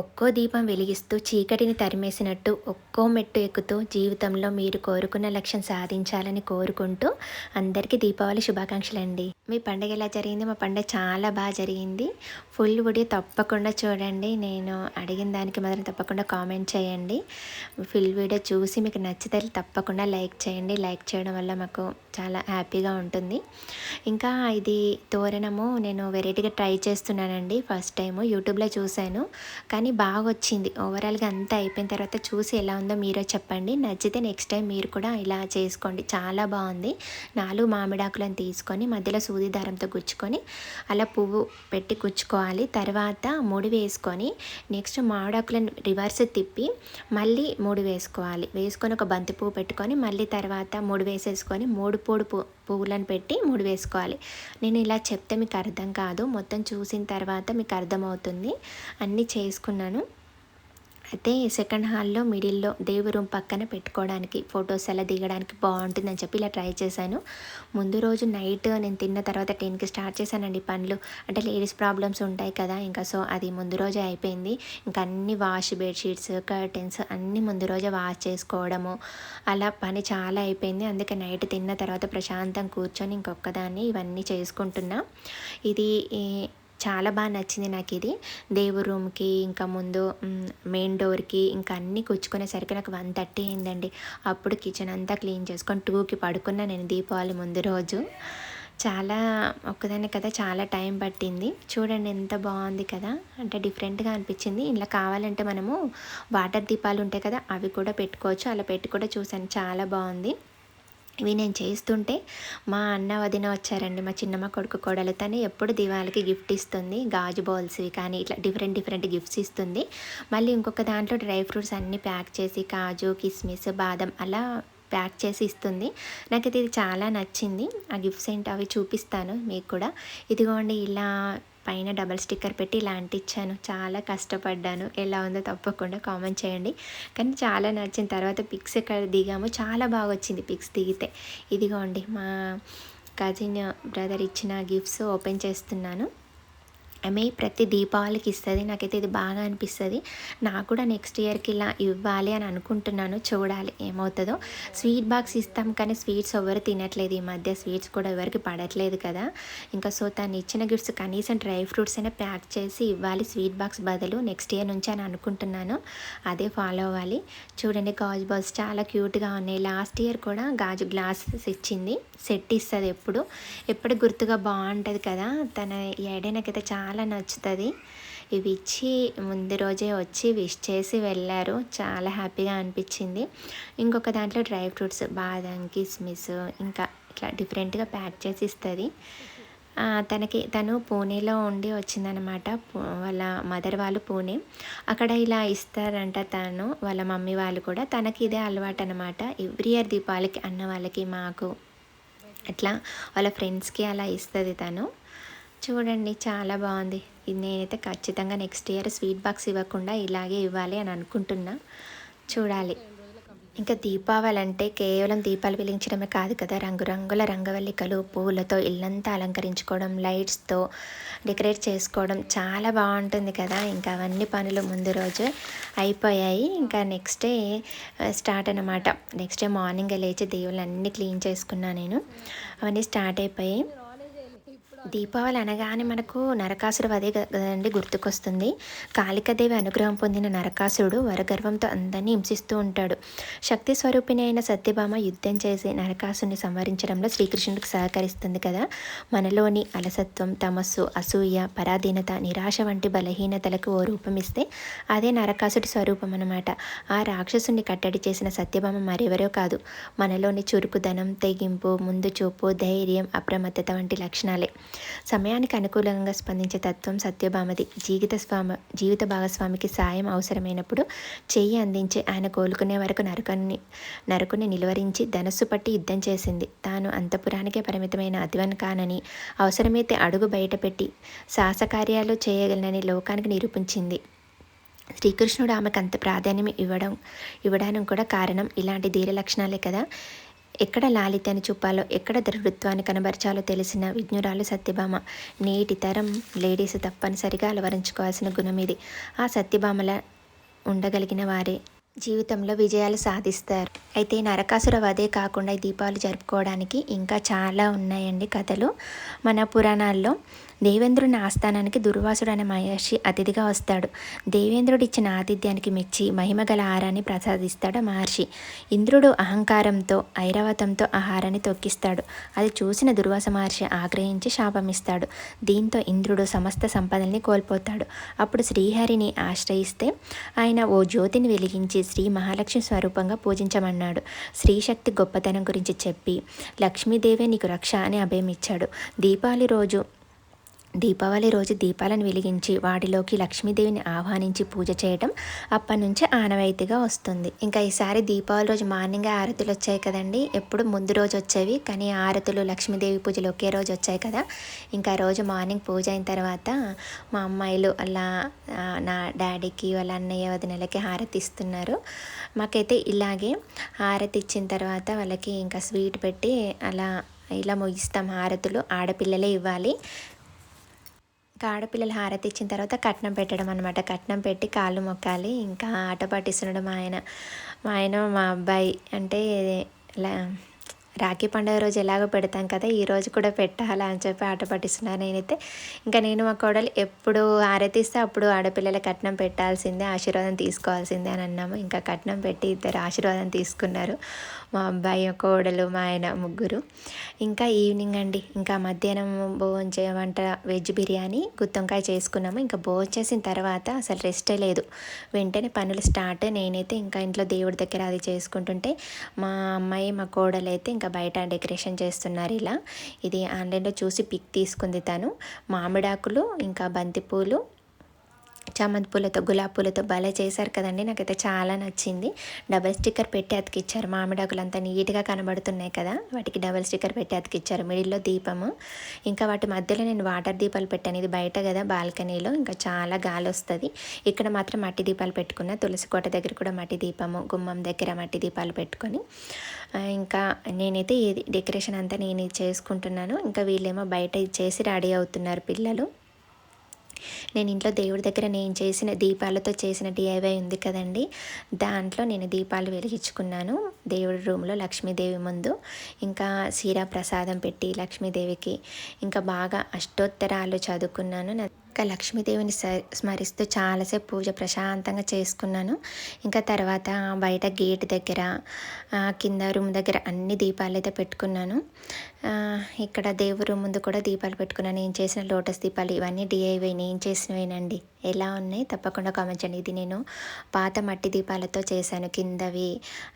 ఒక్కో దీపం వెలిగిస్తూ చీకటిని తరిమేసినట్టు ఒక్కో మెట్టు ఎక్కుతూ జీవితంలో మీరు కోరుకున్న లక్ష్యం సాధించాలని కోరుకుంటూ అందరికీ దీపావళి శుభాకాంక్షలు అండి మీ పండగ ఎలా జరిగింది? మా పండగ చాలా బాగా జరిగింది. ఫుల్ వీడియో తప్పకుండా చూడండి. నేను అడిగిన దానికి మాత్రం తప్పకుండా కామెంట్ చేయండి. ఫుల్ వీడియో చూసి మీకు నచ్చితే తప్పకుండా లైక్ చేయండి. లైక్ చేయడం వల్ల మాకు చాలా హ్యాపీగా ఉంటుంది. ఇంకా ఇది తోరణము నేను వెరైటీగా ట్రై చేస్తున్నానండి. ఫస్ట్ టైము యూట్యూబ్లో చూశాను. కానీ బాగా వచ్చింది ఓవరాల్గా అంతా అయిపోయిన తర్వాత చూసి ఎలా ఉందో మీరే చెప్పండి. నచ్చితే నెక్స్ట్ టైం మీరు కూడా ఇలా చేసుకోండి. చాలా బాగుంది. నాలుగు మామిడాకులను తీసుకొని మధ్యలో సూది దారంతో గుచ్చుకొని అలా పువ్వు పెట్టి గుచ్చుకోవాలి. తర్వాత ముడి వేసుకొని నెక్స్ట్ మామిడాకులను రివర్స్ తిప్పి మళ్ళీ ముడి వేసుకోవాలి. వేసుకొని ఒక బంతి పువ్వు పెట్టుకొని మళ్ళీ తర్వాత ముడి వేసేసుకొని మూడు పూడు పు పువ్వులను పెట్టి ముడి వేసుకోవాలి. నేను ఇలా చెప్తే మీకు అర్థం కాదు. మొత్తం చూసిన తర్వాత మీకు అర్థమవుతుంది. అన్నీ చేసుకున్నాను అయితే సెకండ్ హాల్లో మిడిల్లో దేవు రూమ్ పక్కన పెట్టుకోవడానికి ఫొటోస్ అలా దిగడానికి బాగుంటుందని చెప్పి ఇలా ట్రై చేశాను. ముందు రోజు నైట్ నేను తిన్న తర్వాత టెన్కి స్టార్ట్ చేశానండి పనులు. అంటే లేడీస్ ప్రాబ్లమ్స్ ఉంటాయి కదా ఇంకా సో అది ముందు రోజే అయిపోయింది. ఇంకా అన్ని వాష్ బెడ్షీట్స్ కర్టెన్స్ అన్నీ ముందు రోజే వాష్ చేసుకోవడము అలా పని చాలా అయిపోయింది. అందుకే నైట్ తిన్న తర్వాత ప్రశాంతం కూర్చొని ఇంకొకదాన్ని ఇవన్నీ చేసుకుంటున్నా. ఇది చాలా బాగా నచ్చింది నాకు ఇది దేవు రూమ్కి ఇంకా ముందు మెయిన్ డోర్కి ఇంకా అన్నీ కూర్చుకునేసరికి నాకు వన్ థర్టీ అయిందండి. అప్పుడు కిచెన్ అంతా క్లీన్ చేసుకొని టూకి పడుకున్నా నేను దీపావళి ముందు రోజు. చాలా ఒక్కదాన్ని కదా చాలా టైం పట్టింది. చూడండి ఎంత బాగుంది కదా అంటే డిఫరెంట్గా అనిపించింది. ఇలా కావాలంటే మనము వాటర్ దీపాలు ఉంటాయి కదా అవి కూడా పెట్టుకోవచ్చు. అలా పెట్టి కూడా చూసాను చాలా బాగుంది. ఇవి నేను చేస్తుంటే మా అన్న వదిన వచ్చారండి మా చిన్నమ్మ కొడుకు కోడలు. తను ఎప్పుడు దివాళికి గిఫ్ట్ ఇస్తుంది గాజు బౌల్స్వి కానీ ఇట్లా డిఫరెంట్ డిఫరెంట్ గిఫ్ట్స్ ఇస్తుంది. మళ్ళీ ఇంకొక దాంట్లో డ్రై ఫ్రూట్స్ అన్నీ ప్యాక్ చేసి కాజు కిస్మిస్ బాదం అలా ప్యాక్ చేసి ఇస్తుంది. నాకైతే ఇది చాలా నచ్చింది. ఆ గిఫ్ట్స్ ఏంటి అవి చూపిస్తాను మీకు కూడా. ఇదిగోండి ఇలా పైన డబల్ స్టిక్కర్ పెట్టి ఇలా అంటించాను చాలా కష్టపడ్డాను. ఎలా ఉందో తప్పకుండా కామెంట్ చేయండి. కానీ చాలా నచ్చిన తర్వాత పిక్స్ ఎక్కడ దిగాము చాలా బాగా వచ్చింది పిక్స్ దిగితే. ఇదిగోండి మా కజిన్ బ్రదర్ ఇచ్చిన గిఫ్ట్స్ ఓపెన్ చేస్తున్నాను. ఆమె ప్రతి దీపావళికి ఇస్తుంది. నాకైతే ఇది బాగా అనిపిస్తుంది. నాకు కూడా నెక్స్ట్ ఇయర్కి ఇలా ఇవ్వాలి అని అనుకుంటున్నాను. చూడాలి ఏమవుతుందో. స్వీట్ బాక్స్ ఇస్తాం కానీ స్వీట్స్ ఎవరు తినట్లేదు. ఈ మధ్య స్వీట్స్ కూడా ఎవరికి పడట్లేదు కదా. ఇంకా సో తను ఇచ్చిన గిఫ్ట్స్ కనీసం డ్రై ఫ్రూట్స్ అయినా ప్యాక్ చేసి ఇవ్వాలి. స్వీట్ బాక్స్ బదులు నెక్స్ట్ ఇయర్ నుంచి అని అనుకుంటున్నాను. అదే ఫాలో అవ్వాలి. చూడండి గాజు బాల్స్ చాలా క్యూట్గా ఉన్నాయి. లాస్ట్ ఇయర్ కూడా గాజు గ్లాసెస్ ఇచ్చింది. సెట్ ఇస్తుంది ఎప్పుడు. ఎప్పుడు గుర్తుగా బాగుంటుంది కదా. తన ఏడైనాకైతే చాలా చాలా నచ్చుతుంది. ఇవి ఇచ్చి ముందు రోజే వచ్చి విష్ చేసి వెళ్ళారు. చాలా హ్యాపీగా అనిపించింది. ఇంకొక దాంట్లో డ్రై ఫ్రూట్స్ బాదం కిస్మిస్ ఇంకా ఇట్లా డిఫరెంట్గా ప్యాక్ చేసి ఇస్తుంది. తనకి తను పూణేలో ఉండి వచ్చిందనమాట. వాళ్ళ మదర్ వాళ్ళు పూణే. అక్కడ ఇలా ఇస్తారంట తను వాళ్ళ మమ్మీ వాళ్ళు కూడా. తనకి ఇదే అలవాటు అనమాట ఎవ్రీ ఇయర్ దీపావళికి అన్న వాళ్ళకి మాకు అట్లా వాళ్ళ ఫ్రెండ్స్కి అలా ఇస్తుంది తను. చూడండి చాలా బాగుంది. ఇది నేనైతే ఖచ్చితంగా నెక్స్ట్ ఇయర్ స్వీట్ బాక్స్ ఇవ్వకుండా ఇలాగే ఇవ్వాలి అని అనుకుంటున్నా. చూడాలి. ఇంకా దీపావళి అంటే కేవలం దీపాలు వెలిగించడమే కాదు కదా రంగురంగుల రంగవల్లికలు పూలతో ఇల్లంతా అలంకరించుకోవడం లైట్స్తో డెకరేట్ చేసుకోవడం చాలా బాగుంటుంది కదా. ఇంకా అవన్నీ పనులు ముందు రోజు అయిపోయాయి. ఇంకా నెక్స్ట్ డే స్టార్ట్ అనమాట నెక్స్ట్ డే మార్నింగ్ లేచి దేవుళ్ళు అన్నీ క్లీన్ చేసుకున్నాను నేను. అవన్నీ స్టార్ట్ అయిపోయాయి. దీపావళి అనగానే మనకు నరకాసుడు అదే కదండి గుర్తుకొస్తుంది. కాళికాదేవి అనుగ్రహం పొందిన నరకాసుడు వరగర్వంతో అందరినీ హింసిస్తూ ఉంటాడు. శక్తి స్వరూపిణి అయిన సత్యభామ యుద్ధం చేసి నరకాసుని సంవరించడంలో శ్రీకృష్ణుడికి సహకరిస్తుంది కదా. మనలోని అలసత్వం తమస్సు అసూయ పరాధీనత నిరాశ వంటి బలహీనతలకు ఓ రూపమిస్తే అదే నరకాసుడి స్వరూపం అనమాట ఆ రాక్షసుని కట్టడి చేసిన సత్యభామ మరెవరో కాదు. మనలోని చురుకుదనం తెగింపు ముందు చూపు ధైర్యం అప్రమత్తత వంటి లక్షణాలే. సమయానికి అనుకూలంగా స్పందించే తత్వం సత్యభామది. జీవిత స్వామి జీవిత భాగస్వామికి సాయం అవసరమైనప్పుడు చెయ్యి అందించి ఆయన కోలుకునే వరకు నరకని నరకుని నిలువరించి ధనస్సు పట్టి యుద్ధం చేసింది. తాను అంతపురానికే పరిమితమైన అధ్వన్ కానని అవసరమైతే అడుగు బయటపెట్టి సాహసకార్యాలు చేయగలనని లోకానికి నిరూపించింది. శ్రీకృష్ణుడు ఆమెకు అంత ప్రాధాన్యం ఇవ్వడం ఇవ్వడానికి కూడా కారణం ఇలాంటి ధీర లక్షణాలే కదా. ఎక్కడ లాలిత్యాన్ని చూపాలో ఎక్కడ దృఢత్వాన్ని కనబరచాలో తెలిసిన విజ్ఞురాలు సత్యభామ. నేటి తరం లేడీస్ తప్పనిసరిగా అలవరించుకోవాల్సిన గుణం ఇది. ఆ సత్యభామల ఉండగలిగిన వారే జీవితంలో విజయాలు సాధిస్తారు. అయితే నరకాసుర వదే కాకుండా ఈ జరుపుకోవడానికి ఇంకా చాలా ఉన్నాయండి కథలు. మన పురాణాల్లో దేవేంద్రుని ఆస్థానానికి దుర్వాసుడు అనే మహర్షి అతిథిగా వస్తాడు. దేవేంద్రుడు ఇచ్చిన ఆతిథ్యానికి మెచ్చి మహిమగల ఆహారాన్ని ప్రసాదిస్తాడు మహర్షి. ఇంద్రుడు అహంకారంతో ఐరావతంతో ఆహారాన్ని తొక్కిస్తాడు. అది చూసిన దుర్వాస మహర్షి ఆగ్రహించి శాపమిస్తాడు. దీంతో ఇంద్రుడు సమస్త సంపదల్ని కోల్పోతాడు. అప్పుడు శ్రీహరిని ఆశ్రయిస్తే ఆయన ఓ జ్యోతిని వెలిగించి శ్రీ మహాలక్ష్మి స్వరూపంగా పూజించమన్నాడు. శ్రీశక్తి గొప్పతనం గురించి చెప్పి లక్ష్మీదేవే నీకు రక్ష అని అభయమిచ్చాడు. దీపావళి రోజు దీపావళి రోజు దీపాలను వెలిగించి వాటిలోకి లక్ష్మీదేవిని ఆహ్వానించి పూజ చేయడం అప్పటినుంచి ఆనవాయితీగా వస్తుంది. ఇంకా ఈసారి దీపావళి రోజు మార్నింగ్ ఆరతులు వచ్చాయి కదండి. ఎప్పుడు ముందు రోజు వచ్చేవి కానీ ఆరతులు లక్ష్మీదేవి పూజలు ఒకే రోజు వచ్చాయి కదా. ఇంకా రోజు మార్నింగ్ పూజ అయిన తర్వాత మా అమ్మాయిలు అలా నా డాడీకి వాళ్ళ అన్నయ్య వదినలకి హారతి ఇస్తున్నారు. మాకైతే ఇలాగే హారతి ఇచ్చిన తర్వాత వాళ్ళకి ఇంకా స్వీట్ పెట్టి అలా ఇలా ముగిస్తాం హారతులు. ఆడపిల్లలే ఇవ్వాలి. ఆడపిల్లలు హారతి ఇచ్చిన తర్వాత కట్నం పెట్టడం అనమాట కట్నం పెట్టి కాళ్ళు మొక్కాలి. ఇంకా ఆట పట్టిస్తున్నాడు మా ఆయన. మా ఆయన మా అబ్బాయి అంటే రాఖీ పండుగ రోజు ఎలాగో పెడతాం కదా ఈ రోజు కూడా పెట్టాలా అని చెప్పి ఆట పట్టిస్తున్నాను నేనైతే. ఇంకా నేను మా కోడలు ఎప్పుడు ఆరతిస్తే అప్పుడు ఆడపిల్లల కట్నం పెట్టాల్సిందే ఆశీర్వాదం తీసుకోవాల్సిందే అని అన్నాము. ఇంకా కట్నం పెట్టి ఇద్దరు ఆశీర్వాదం తీసుకున్నారు. మా అబ్బాయి కోడలు మా ఆయన ముగ్గురు. ఇంకా ఈవినింగ్ అండి. ఇంకా మధ్యాహ్నం భోజనం వంట వెజ్ బిర్యానీ గుత్తొంకాయ చేసుకున్నాము. ఇంకా భోజనం చేసిన తర్వాత అసలు రెస్టే లేదు. వెంటనే పనులు స్టార్ట్ నేనైతే ఇంకా ఇంట్లో దేవుడి దగ్గర అది చేసుకుంటుంటే మా అమ్మాయి మా కోడలు అయితే ఇంకా బయట డెకరేషన్ చేస్తున్నారు ఇలా. ఇది ఆన్లైన్లో చూసి పిక్ తీసుకుంది తను. మామిడాకులు ఇంకా బంతిపూలు చామంతి పూలతో గులాబీ పూలతో భలే చేశారు కదండి. నాకైతే చాలా నచ్చింది. డబల్ స్టిక్కర్ పెట్టి అతికిచ్చారు. మామిడాకులు అంతా నీట్గా కనబడుతున్నాయి కదా. వాటికి డబల్ స్టిక్కర్ పెట్టి అతికిచ్చారు. మిడిల్లో దీపము. ఇంకా వాటి మధ్యలో నేను వాటర్ దీపాలు పెట్టాను. ఇది బయట కదా బాల్కనీలో. ఇంకా చాలా గాలి వస్తుంది. ఇక్కడ మాత్రం మట్టి దీపాలు పెట్టుకున్నా. తులసి కోట దగ్గర కూడా మట్టి దీపము. గుమ్మం దగ్గర మట్టి దీపాలు పెట్టుకొని. ఇంకా నేనైతే డెకరేషన్ అంతా నేను చేసుకుంటున్నాను. ఇంకా వీళ్ళేమో బయట చేసి రెడీ అవుతున్నారు పిల్లలు. నేను ఇంట్లో దేవుడి దగ్గర నేను చేసిన దీపాలతో చేసిన డిఐవై ఉంది కదండి. దాంట్లో నేను దీపాలు వెలిగించుకున్నాను. దేవుడి రూమ్లో లక్ష్మీదేవి ముందు. ఇంకా సీరా ప్రసాదం పెట్టి లక్ష్మీదేవికి ఇంకా బాగా అష్టోత్తరాలు చదువుకున్నాను. ఇంకా లక్ష్మీదేవిని స్మరిస్తూ చాలాసేపు పూజ ప్రశాంతంగా చేసుకున్నాను. ఇంకా తర్వాత బయట గేట్ దగ్గర కింద రూమ్ దగ్గర అన్ని దీపాలు అయితే పెట్టుకున్నాను. ఇక్కడ దేవుడు ముందు కూడా దీపాలు పెట్టుకున్నాను. నేను చేసిన లోటస్ దీపాలు ఇవన్నీ డిఐవై నేను చేసినవేనండి. ఎలా ఉన్నాయి? తప్పకుండా కామెంట్ చేయండి. ఇది నేను పాత మట్టి దీపాలతో చేశాను. కిందవి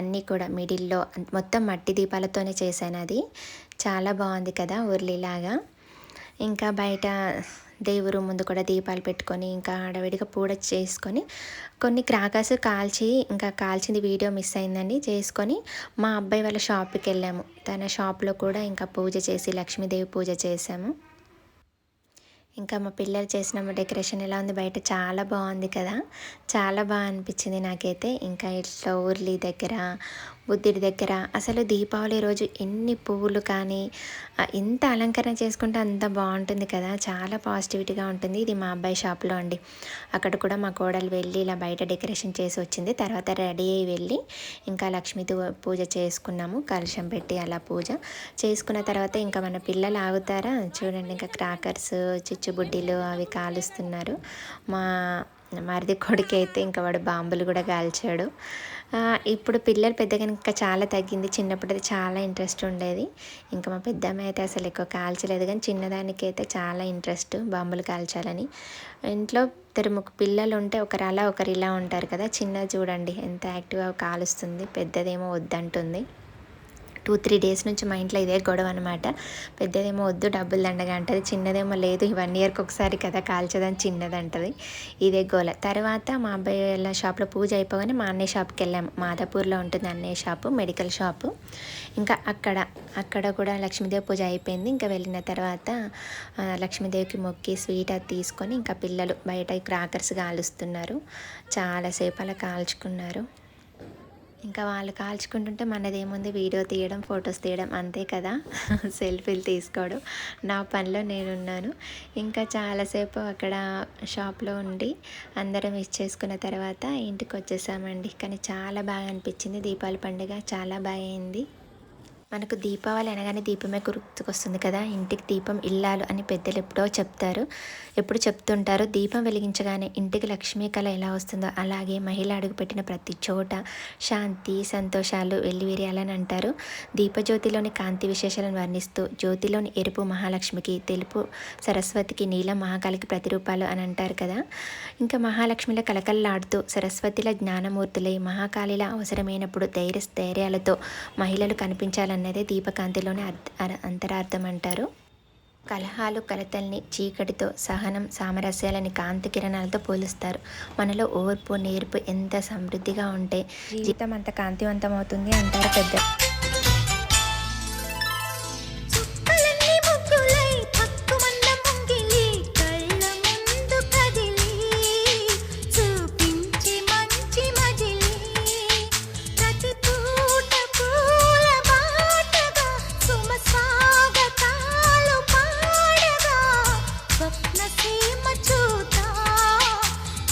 అన్నీ కూడా మిడిల్లో మొత్తం మట్టి దీపాలతోనే చేశాను అది. చాలా బాగుంది కదా ఉర్లీలాగా ఇంకా బయట దేవుడు ముందు కూడా దీపాలు పెట్టుకొని ఇంకా ఆడవిడిగా పూడ చేసుకొని కొన్ని క్రాకర్స్ కాల్చి ఇంకా కాల్చింది వీడియో మిస్ అయిందండి. చేసుకొని మా అబ్బాయి వాళ్ళ షాప్కి వెళ్ళాము. తన షాప్లో కూడా ఇంకా పూజ చేసి లక్ష్మీదేవి పూజ చేసాము ఇంకా మా పిల్లలు చేసిన డెకరేషన్ ఎలా ఉంది బయట? చాలా బాగుంది కదా. చాలా బాగా అనిపించింది నాకైతే. ఇంకా ఇట్లా ఊర్లీ దగ్గర బుద్ధుడి దగ్గర. అసలు దీపావళి రోజు ఎన్ని పువ్వులు కానీ ఎంత అలంకరణ చేసుకుంటే అంత బాగుంటుంది కదా. చాలా పాజిటివిటీగా ఉంటుంది. ఇది మా అబ్బాయి షాప్లో అండి. అక్కడ కూడా మా కోడలు వెళ్ళి ఇలా బయట డెకరేషన్ చేసి వచ్చింది. తర్వాత రెడీ అయ్యి వెళ్ళి ఇంకా లక్ష్మీ పూజ చేసుకున్నాము. కలుషం పెట్టి అలా పూజ చేసుకున్న తర్వాత ఇంకా మన పిల్లలు ఆగుతారా? చూడండి ఇంకా క్రాకర్స్ చిచ్చుబుడ్డీలు అవి కాలుస్తున్నారు. మా మరిది కొడుకు అయితే ఇంకా వాడు బాంబులు కూడా కాల్చాడు. ఇప్పుడు పిల్లలు పెద్దగా ఇంకా చాలా తగ్గింది. చిన్నప్పుడు అయితే చాలా ఇంట్రెస్ట్ ఉండేది. ఇంకా మా పెద్దమ్మ అయితే అసలు ఎక్కువ కాల్చలేదు. కానీ చిన్నదానికి అయితే చాలా ఇంట్రెస్ట్ బాంబులు కాల్చాలని. ఇంట్లో ఇద్దరు ముగ్గు పిల్లలు ఉంటే ఒకరు అలా ఒకరు ఇలా ఉంటారు కదా. చిన్నది చూడండి ఎంత యాక్టివ్గా కాలుస్తుంది. పెద్దదేమో వద్దంటుంది. టూ త్రీ డేస్ నుంచి మా ఇంట్లో ఇదే గొడవ అనమాట పెద్దదేమో వద్దు డబ్బులు దండగా అంటది. చిన్నదేమో లేదు వన్ ఇయర్కి ఒకసారి కదా కాల్చదని చిన్నది అంటది ఇదే గోల. తర్వాత మా అబ్బాయి వాళ్ళ షాప్లో పూజ అయిపోగానే మా అన్నయ్య షాప్కి వెళ్ళాము మాదాపూర్లో ఉంటుంది అన్నయ్య షాపు మెడికల్ షాపు. ఇంకా అక్కడ అక్కడ కూడా లక్ష్మీదేవి పూజ అయిపోయింది. ఇంకా వెళ్ళిన తర్వాత లక్ష్మీదేవికి మొక్కి స్వీట్ అది తీసుకొని ఇంకా పిల్లలు బయట క్రాకర్స్ కాలుస్తున్నారు చాలాసేపు అలా కాల్చుకున్నారు. ఇంకా వాళ్ళు కాల్చుకుంటుంటే మనదేముంది వీడియో తీయడం ఫొటోస్ తీయడం అంతే కదా. సెల్ఫీలు తీసుకోవడం. నా పనిలో నేనున్నాను. ఇంకా చాలాసేపు అక్కడ షాప్లో ఉండి అందరం ఇచ్చేసుకున్న తర్వాత ఇంటికి వచ్చేసామండి కానీ చాలా బాగా అనిపించింది దీపావళి పండుగ. చాలా బాగా అయింది. మనకు దీపావళి అనగానే దీపమే గుర్తుకొస్తుంది కదా. ఇంటికి దీపం ఇల్లాలు అని పెద్దలు ఎప్పుడో చెప్తారు. ఎప్పుడు చెప్తుంటారు. దీపం వెలిగించగానే ఇంటికి లక్ష్మీ కళ ఎలా వస్తుందో అలాగే మహిళ అడుగుపెట్టిన ప్రతి చోట శాంతి సంతోషాలు వెల్లివిరియాలని అంటారు. దీపజ్యోతిలోని కాంతి విశేషాలను వర్ణిస్తూ జ్యోతిలోని ఎరుపు మహాలక్ష్మికి తెలుపు సరస్వతికి నీలం మహాకాళికి ప్రతిరూపాలు అని అంటారు కదా. ఇంకా మహాలక్ష్మిల కలకల్లాడుతూ సరస్వతిల జ్ఞానమూర్తులై మహాకాళిల అవసరమైనప్పుడు ధైర్య ధైర్యాలతో మహిళలు కనిపించాలని అన్నదే దీపకాంతిలోని అంతరార్థం అంటారు. కలహాలు కలతల్ని చీకటితో సహనం సామరస్యాలని కాంతి కిరణాలతో పోలుస్తారు. మనలో ఓర్పు నేర్పు ఎంత సమృద్ధిగా ఉంటే జీవితం అంత కాంతివంతం అవుతుంది అంటారు పెద్ద